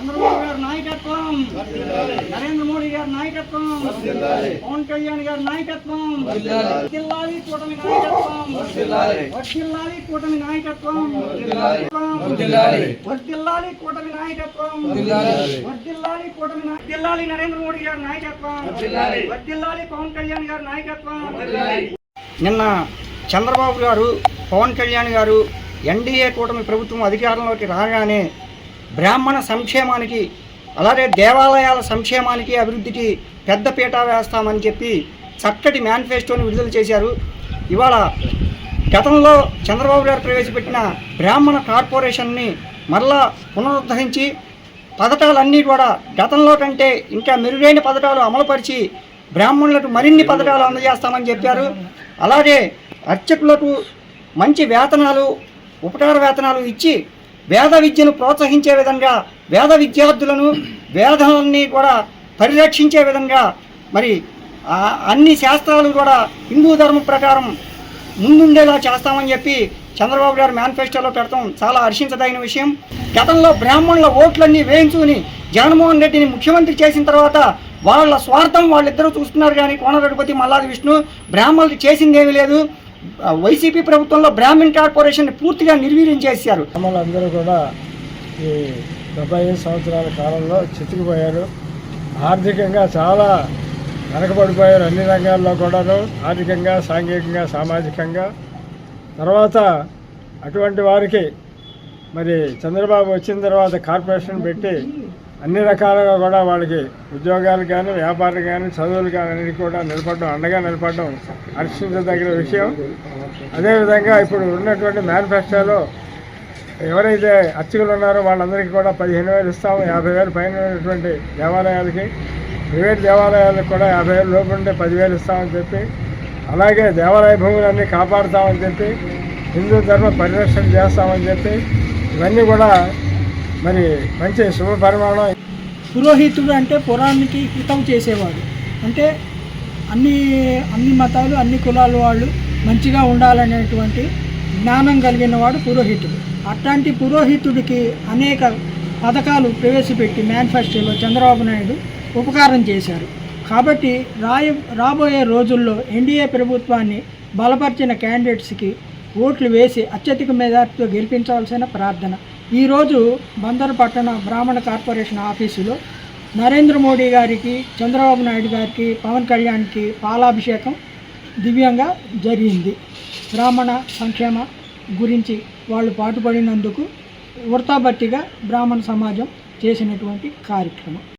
చంద్రబాబు గారి నాయకత్వం నరేంద్ర మోడీ గారి నాయకత్వం పవన్ కళ్యాణ్ గారి నాయకత్వం వర్ధిల్లాలి కూటమి నాయకత్వం వర్ధిల్లాలి కూటమి నాయకత్వం వర్ధిల్లాలి కూటమి నాయకత్వం వర్ధిల్లాలి కూటమి వర్ధిల్లాలి నరేంద్ర మోడీ గారి నాయకత్వం వర్ధిల్లాలి పవన్ కళ్యాణ్ గారి నాయకత్వం. నిన్న చంద్రబాబు గారు పవన్ కళ్యాణ్ గారు ఎన్డీఏ కూటమి ప్రభుత్వం అధికారంలోకి రాగానే బ్రాహ్మణ సంక్షేమానికి అలాగే దేవాలయాల సంక్షేమానికి అభివృద్ధికి పెద్ద పీట వేస్తామని చెప్పి చక్కటి మేనిఫెస్టోని విడుదల చేశారు. ఇవాళ గతంలో చంద్రబాబు గారు ప్రవేశపెట్టిన బ్రాహ్మణ కార్పొరేషన్ని మరలా పునరుద్ధరించి పథకాలన్నీ కూడా గతంలో కంటే ఇంకా మెరుగైన పథకాలు అమలుపరిచి బ్రాహ్మణులకు మరిన్ని పథకాలు అందజేస్తామని చెప్పారు. అలాగే అర్చకులకు మంచి వేతనాలు ఉపకార వేతనాలు ఇచ్చి వేద విద్యను ప్రోత్సహించే విధంగా వేద విద్యార్థులను వేదాలని కూడా పరిరక్షించే విధంగా మరి అన్ని శాస్త్రాలు కూడా హిందూ ధర్మం ప్రకారం ముందుండేలా చేస్తామని చెప్పి చంద్రబాబు గారు మేనిఫెస్టోలో పెడతాం. చాలా హర్షించదగిన విషయం. గతంలో బ్రాహ్మణుల ఓట్లన్నీ వేయించుకుని జగన్మోహన్ రెడ్డిని ముఖ్యమంత్రి చేసిన తర్వాత వాళ్ళ స్వార్థం వాళ్ళిద్దరూ చూస్తున్నారు కానీ కోనరఘుపతి మల్లాది విష్ణు బ్రాహ్మణులు చేసిందేమీ లేదు. వైసీపీ ప్రభుత్వంలో బ్రాహ్మణ్ కార్పొరేషన్ పూర్తిగా నిర్వీర్యం చేశారు. అందరూ కూడా ఈ డెబ్బై ఐదు సంవత్సరాల కాలంలో చితికిపోయారు. ఆర్థికంగా చాలా వెనకబడిపోయారు అన్ని రంగాల్లో కూడాను. ఆర్థికంగా సాంఘికంగా సామాజికంగా. తర్వాత అటువంటి వారికి మరి చంద్రబాబు వచ్చిన తర్వాత కార్పొరేషన్ పెట్టి అన్ని రకాలుగా కూడా వాళ్ళకి ఉద్యోగాలు కానీ వ్యాపారాలు కానీ చదువులు కానీ అన్నిటి కూడా నిలబడడం అండగా నిలబడడం హర్షించదగిన విషయం. అదేవిధంగా ఇప్పుడు ఉన్నటువంటి మేనిఫెస్టోలో ఎవరైతే అర్చకులు ఉన్నారో వాళ్ళందరికీ కూడా పదిహేను వేలు ఇస్తాము యాభై వేలు పైన ఉన్నటువంటి దేవాలయాలకి. ప్రైవేట్ దేవాలయాలకు కూడా యాభై వేలు లోపు ఉంటే పదివేలు ఇస్తామని చెప్పి అలాగే దేవాలయ భూములన్నీ కాపాడుతామని చెప్పి హిందూ ధర్మ పరిరక్షణ చేస్తామని చెప్పి ఇవన్నీ కూడా మరి మంచి శుభ పరిమాణం పురోహితుడు అంటే పురాణానికి హితం చేసేవాడు. అంటే అన్ని అన్ని మతాలు అన్ని కులాల వాళ్ళు మంచిగా ఉండాలనేటువంటి జ్ఞానం కలిగిన వాడు పురోహితుడు. అట్లాంటి పురోహితుడికి అనేక పథకాలు ప్రవేశపెట్టి మేనిఫెస్టోలో చంద్రబాబు నాయుడు ఉపకారం చేశారు. కాబట్టి రాయ రాబోయే రోజుల్లో ఎన్డీఏ ప్రభుత్వాన్ని బలపరిచిన క్యాండిడేట్స్కి ఓట్లు వేసి అత్యధిక మెజార్టీతో గెలిపించాల్సిన ప్రార్థన. ఈరోజు బందరు పట్టణ బ్రాహ్మణ కార్పొరేషన్ ఆఫీసులో నరేంద్ర మోడీ గారికి చంద్రబాబు నాయుడు గారికి పవన్ కళ్యాణ్కి పాలాభిషేకం దివ్యంగా జరిగింది. బ్రాహ్మణ సంక్షేమ గురించి వాళ్ళు పాటుపడినందుకు వృత్తాబట్టిగా బ్రాహ్మణ సమాజం చేసినటువంటి కార్యక్రమం.